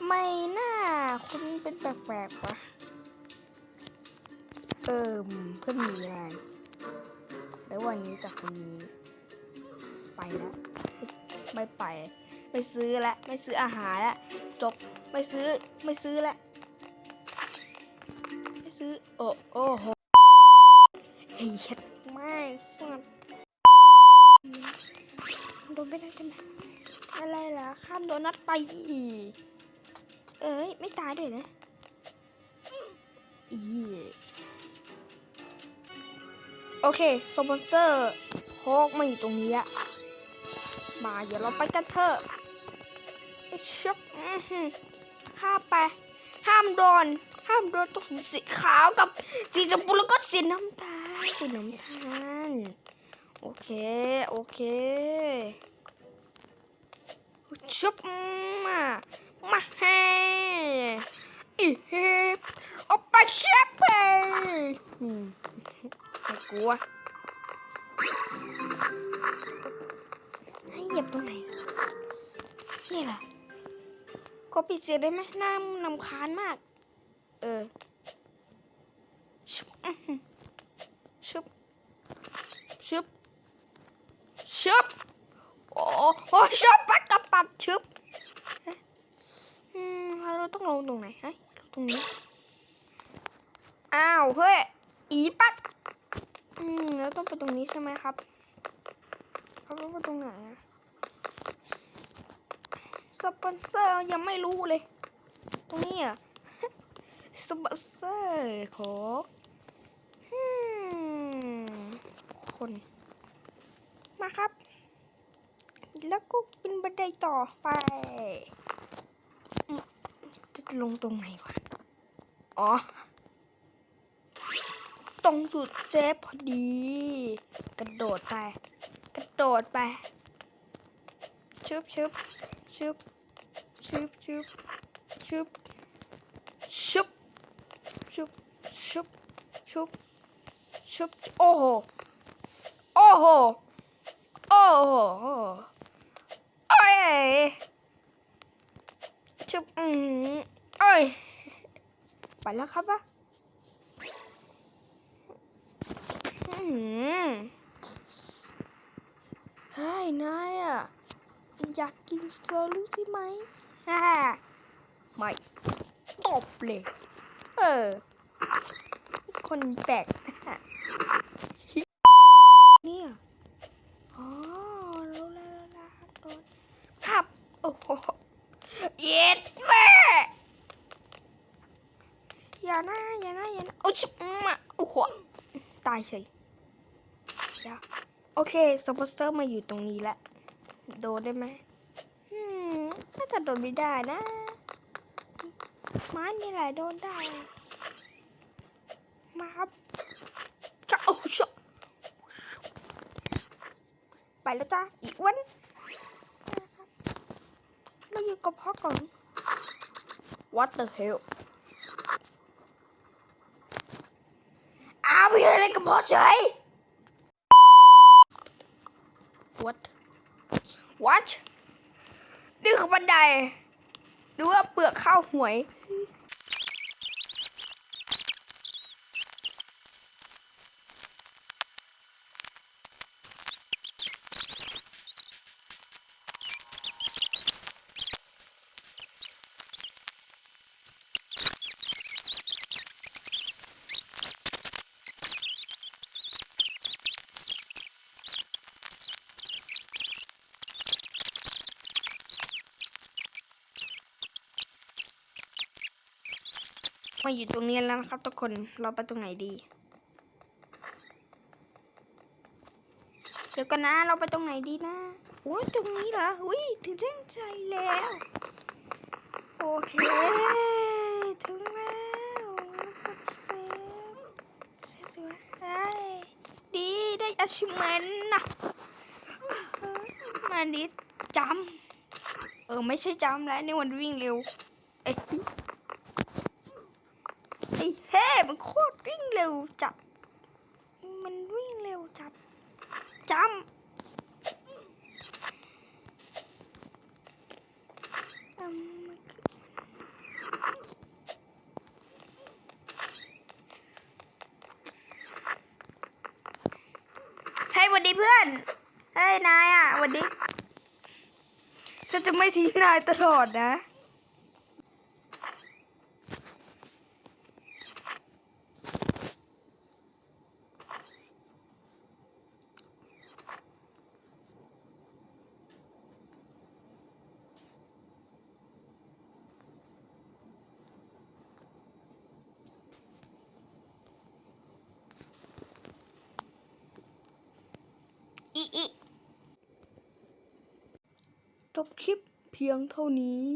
ทำไมหน้าคุณเป็นแปลกๆวะเอิมเพื่อนมีอะไร แล้ววันนี้จากคนนี้ ไปแล้วไม่ไป ไม่ซื้อละไม่ซื้ออาหารละจบไม่ซื้อไม่ซื้อละไม่ซื้อโอ้โอ้โหเฮ้ยเช็ดไม่สัตว์โดนไม่ได้ใช่ไหมอะไรล่ะข้ามโดนัทไปอีก ตายด้วยนะอีโอเคสปอนเซอร์โคกมาอยู่ตรงนี้ละมาเดี๋ยวเราไปกันเถอะไอ้ชุบอื้อหือข้าไป ห้ามโดน ห้ามโดนต้องสีขาวกับสีชมพูแล้วก็สีน้ำตาลสีน้ำตาลโอเค โอเคชุบมา มาให้อีเฮปเอาไปเชฟไปไม่กลัวให้เหยียบตรงไหน นี่แหละก็ปิดเสียงได้ไหมหน้านำคาญมาก เออ ชุบ ชุบ ชุบ ชุบ โอ้โหชุบปัดกับปัดชุบ อืมเราต้องลงตรงไหนฮะลงตรงนี้ อ้าว เฮ้ย อีปัด อืมแล้วต้องไปตรงนี้ใช่ไหมครับเราต้องไปตรงไหนอะสปอนเซอร์ยังไม่รู้เลย ตรงนี้อะสปอนเซอร์ของคนมาครับ แล้วก็เป็นบันไดต่อไป ลงตรงไหนวะ อ๋อ ตรงจุดเซฟพอดี กระโดดไป กระโดดไป ชึบชึบชึบชึบชึบชึบชึบชึบชึบชึบชึบโอ้โห โอ้โห โอ้โหโอ้ยชึบอืมโอ้ย ไปแล้วครับวะอืมเฮ้ยนายอะอยากกินสตรอรู้ใช่ไหมฮ่าไม่ตบเลย เออ คนแปลกหน้าเนี่ย อ๋อรู้แล้วรู้แล้วโดนภาพโอ้โหเย็ดแม่อย่าหน้าอย่าหน้าอย่าหน้าโอ้ชิบมาโอ้โหตายเฉยเดี๋ยวโอเคสปอนเซอร์มาอยู่ตรงนี้แล้วโดนได้ไหมอืมน่าจะโดนไม่ได้นะม้นี่แหละโดนได้ มาครับจะโอ้ชะไปแล้วจ้าอีกวันเราอยู่กับพ่อก่อน What the hell อออะไรกับพ่อเฉย What What นี่คือบันไดหรือว่าเปลือกข้าวหวย มาอยู่ตรงนี้แล้วนะครับทุกคน เราไปตรงไหนดี เดี๋ยวกันนะ เราไปตรงไหนดีนะ โอ้ยตรงนี้เหรอ อุ้ยถึงเส้นใจแล้ว โอเค ถึงแล้วกดเซฟเซฟสวยได้ดีได้อาชิเมนนะมาดิจำเออ ไม่ใช่จำแล้วนี่มันวิ่งเร็ว เอ้ยไอ้เฮ้ มันโคตรวิ่งเร็วจับ มันวิ่งเร็วจับจำอืมวัสดีเพื่อน เฮ้ย นายอะ วัสดี ฉันจะไม่ทิ้งนายตลอดนะ บคลิปเพียงเท่านี้